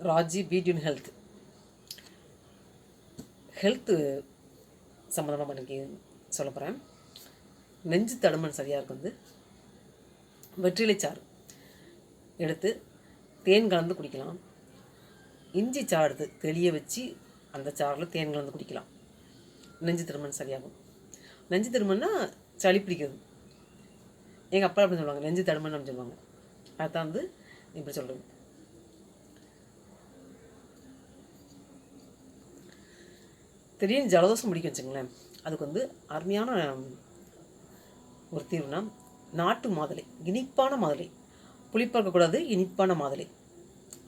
Raji butene health health சம்மந்தமாக எனக்கு சொல்ல போகிறேன் நெஞ்சு தடுமன் சரியாக இருக்கு வந்து. வெற்றிலைச்சாறு எடுத்து தேன் கலந்து குடிக்கலாம். இஞ்சி சாறு எடுத்து தெளிய வச்சு அந்த சாறில் தேன் கலந்து குடிக்கலாம். நெஞ்சு திருமணம் சரியாகும். நெஞ்சு திருமணம்னா சளி பிடிக்கிறது எங்கள் அப்பா அப்படின்னு சொல்லுவாங்க நெஞ்சு தடுமன் அப்படின்னு சொல்லுவாங்க. அதான் வந்து இப்படி சொல்கிறது திடீர்னு ஜலதோஷம் பிடிக்கும் வச்சுங்களேன் அதுக்கு வந்து அருமையான ஒரு தீர்வுனா நாட்டு மாதுளை இனிப்பான மாதுளை. புளிப்பாக இருக்கக்கூடாது இனிப்பான மாதுளை.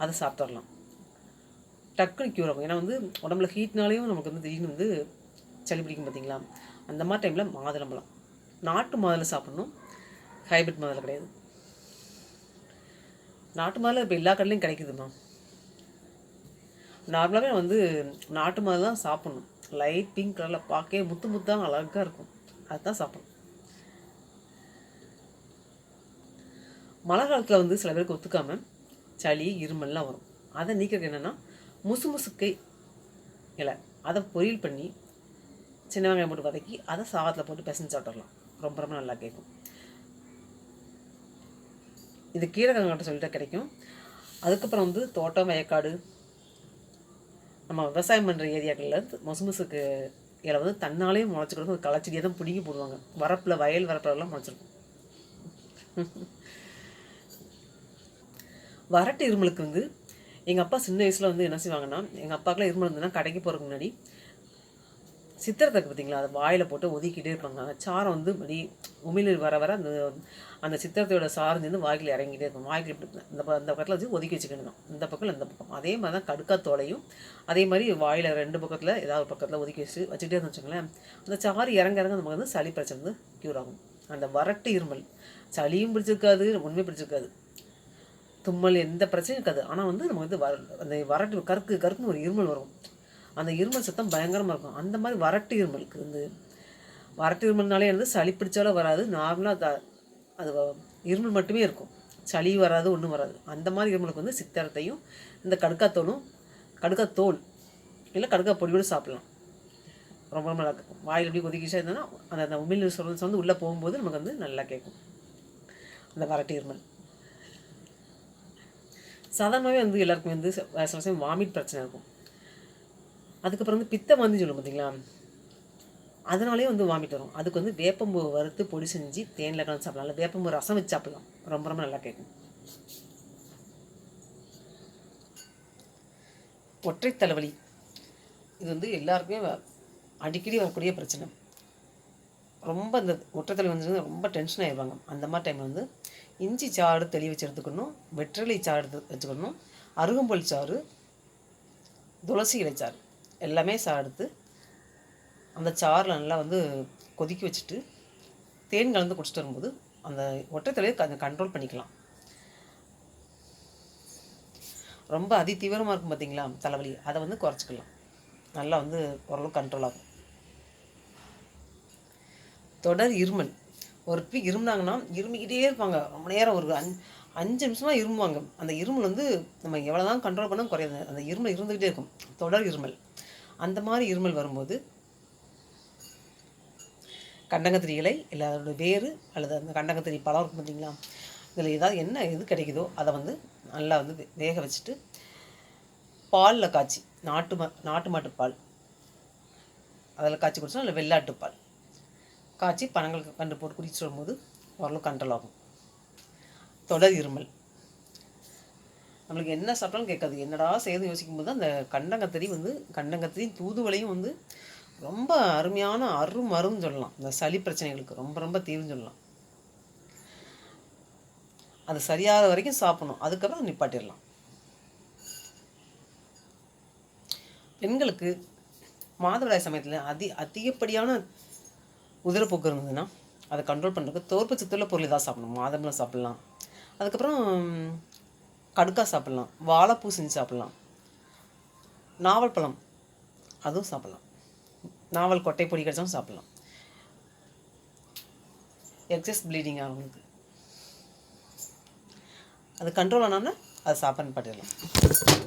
அதை சாப்பிட்டு வரலாம் டக்குன்னு க்யூர் ஆகும். ஏன்னா வந்து உடம்புல ஹீட்னாலேயும் நமக்கு வந்து திடீர்னு வந்து சளி பிடிக்கும் பார்த்தீங்களா? அந்த மாதிரி டைமில் மாதுளம்பழம் நாட்டு மாதுளை சாப்பிட்ணும். ஹைபிரிட் மாதுளை கிடையாது. நாட்டு மாதுளை இப்போ எல்லா கடலையும் கிடைக்குதுமா? நார்மலாகவே வந்து நாட்டு மாதுளை தான் சாப்பிட்ணும். லைட் பிங்க் கலரில் பார்க்கவே முத்து முத்தாக அழகாக இருக்கும். அதுதான் சாப்பிடும் மழை காலத்தில் வந்து சில பேருக்கு ஒத்துக்காமல் சளி இருமல்லாம் வரும். அதை நீக்கிறது என்னென்னா முசு முசுக்கை இலை. அதை பொரியல் பண்ணி சின்ன வெங்காயம் போட்டு வதக்கி அதை சாதத்தில் போட்டு பிசைஞ்சு சாப்பிட்றலாம் ரொம்ப ரொம்ப நல்லா கேட்கும். இது கீரகங்கட்ட சொல்லிட்டு கிடைக்கும். அதுக்கப்புறம் வந்து தோட்டம் வயக்காடு நம்ம விவசாயம் பண்ணுற ஏரியாக்களில் மொசுமுசுக்கு இதில் வந்து தன்னாலே முளைச்சிக்கிறது ஒரு களைச்செடியை தான் பிடிங்கி போடுவாங்க. வரப்பில் வயல் வரப்பிலலாம் முளைச்சிருக்கும். வறட்டு இருமலுக்கு வந்து எங்கள் அப்பா சின்ன வயசில் வந்து என்ன செய்வாங்கன்னா எங்கள் அப்பாக்கெலாம் இருமல் இருந்ததுன்னா கடைக்கு போகிறதுக்கு முன்னாடி சித்திரத்துக்கு பார்த்தீங்களா? அதை வாயில் போட்டு ஒதுக்கிட்டே இருப்பாங்க. அந்த சாரம் வந்து மடி உமிழ்நீர் வர வர அந்த அந்த சித்திரத்தோட சாரம் வந்து வாய்க்கில் இறங்கிட்டே இருக்கும். வாய்க்கில் இப்படி இந்த அந்த பக்கத்தில் வச்சு ஒதுக்கி வச்சுக்கணும் இந்த பக்கம் இந்த பக்கம். அதே மாதிரி தான் கடுக்காத்தோலையும் அதே மாதிரி வாயில் ரெண்டு பக்கத்தில் ஏதாவது ஒரு பக்கத்தில் ஒதுக்கி வச்சு வச்சுக்கிட்டே இருந்து வச்சுங்களேன் அந்த சாறு இறங்க இறங்க நமக்கு வந்து சளி பிரச்சனை வந்து க்யூர் ஆகும். அந்த வறட்டு இருமல். சளியும் பிடிச்சிருக்காது ஒன்றுமே பிடிச்சிருக்காது. தும்மல் எந்த பிரச்சனையும் இருக்காது. ஆனால் வந்து நமக்கு வந்து வர அந்த வறட்டு கருக்கு கருக்குன்னு ஒரு இருமல் வரும். அந்த இருமல் சத்தம் பயங்கரமாக இருக்கும். அந்த மாதிரி வறட்டு இருமலுக்கு வந்து வறட்டு இருமல்னாலே வந்து சளி பிடிச்சாலும் வராது. நார்மலாக அது இருமல் மட்டுமே இருக்கும். சளி வராது ஒன்றும் வராது. அந்த மாதிரி இருமலுக்கு வந்து சித்தரத்தையும் இந்த கடுக்காத்தோலும் கடுக்காத்தோல் இல்லை கடுக்கா பொடியோடு சாப்பிடலாம். ரொம்ப ரொம்ப நல்லா இருக்கும். வாயில் எப்படி கொதிக்கிச்சா இருந்ததுன்னா அந்த அந்த உமிழ் சொல்றது வந்து உள்ளே போகும்போது நமக்கு வந்து நல்லா கேட்கும். அந்த வறட்டு இருமல். சாதாரணமாகவே வந்து எல்லாருக்குமே வந்து சில சமயம் வாமிட் பிரச்சனை இருக்கும். அதுக்கப்புறம் வந்து பித்த வந்து சொல்லுவோம் பார்த்தீங்களா அதனாலே வந்து வாமிட் வரும். அதுக்கு வந்து வேப்பம்பூ வறுத்து பொடி செஞ்சு தேனில் கலந்து சாப்பிடலாம். இல்லை வேப்பம்பூ ரசம் வச்சு சாப்பிடலாம். ரொம்ப ரொம்ப நல்லா கேட்கும் ஒற்றை தலைவலி இது வந்து எல்லாருக்குமே வ- அடிக்கடி வரக்கூடிய பிரச்சனை. ரொம்ப இந்த ஒற்றை தலைவலி வந்து ரொம்ப டென்ஷன் ஆயிடுவாங்க அந்த மாதிரி டைமில் வந்து இஞ்சி சாறு தெளி வச்சு எடுத்துக்கணும். வெற்றிலை சாறு எடுத்து வச்சுக்கணும். அருகம்புல் சாறு துளசி இலைச்சாறு எல்லாமே சாறு எடுத்து அந்த சாரில் நல்லா வந்து கொதிக்க வச்சுட்டு தேன் கலந்து குடிச்சிட்டு வரும்போது அந்த ஒற்றைத்தலையை கொஞ்சம் கண்ட்ரோல் பண்ணிக்கலாம். ரொம்ப அதி தீவிரமாக இருக்கும் பார்த்தீங்களா தலைவலி. அதை வந்து குறைச்சிக்கலாம். நல்லா வந்து ஓரளவு கண்ட்ரோல் ஆகும். தொடர் இருமல். ஒரு பி இருமுனாங்கன்னா இருமிக்கிட்டே இருப்பாங்க. ரொம்ப நேரம் ஒரு அஞ்சு அஞ்சு நிமிஷமாக இருமுவாங்க அந்த இருமல் வந்து நம்ம எவ்வளோ தான் கண்ட்ரோல் பண்ணால் குறையாது. அந்த இருமல் இருந்துக்கிட்டே இருக்கும். தொடர் இருமல். அந்த மாதிரி இருமல் வரும்போது கண்டங்கத்திரி இலை இல்லை அதோட வேறு அல்லது அந்த கண்டங்கத்திரி பழம் இருக்கும் பார்த்தீங்களா இதில் ஏதாவது என்ன எது கிடைக்குதோ அதை வந்து நல்லா வந்து வே- வேக வச்சுட்டு பாலில் காய்ச்சி நாட்டு மா நாட்டு மாட்டு பால். அதில் காய்ச்சி குடிச்சோம் இல்லை வெள்ளாட்டு பால். காய்ச்சி பனங்கள் கண்டு போட்டு குடிச்சு வரும்போது ஓரளவு கண்ட்ரோல் ஆகும். தொடர் இருமல். நம்மளுக்கு என்ன சாப்பிட்டாலும் கேட்காது. என்னடா செய்யுது யோசிக்கும் போது அந்த கண்டங்கத்திரி வந்து கண்டங்கத்திரி தூதுவளையும் வந்து ரொம்ப அருமையான அரும் சொல்லலாம். இந்த சளி பிரச்சனைகளுக்கு ரொம்ப ரொம்ப தீர்வுன்னு சொல்லலாம். அது சரியாகிற வரைக்கும் சாப்பிடணும். அதுக்கப்புறம் நிப்பாட்டிடலாம். பெண்களுக்கு மாதவிடாய் சமயத்தில் அதி அதிகப்படியான உதிரப்போக்கு இருந்ததுன்னா அதை கண்ட்ரோல் பண்ணுறதுக்கு தோற்பச்சத்துள்ள பொருள் தான் சாப்பிடணும். மாதம்பழம் சாப்பிட்லாம். அதுக்கப்புறம் கடுக்கா சாப்பிட்லாம். வாழைப்பூ செஞ்சு சாப்பிட்லாம். நாவல் பழம் அதுவும் சாப்பிட்லாம். நாவல் கொட்டை பொடி கிடைச்சாலும் சாப்பிட்லாம். எக்ஸஸ் ப்ளீடிங் ஆகிறவங்களுக்கு அது கண்ட்ரோல் ஆனாமல் அது சாப்பிட்னு பண்ணிடலாம்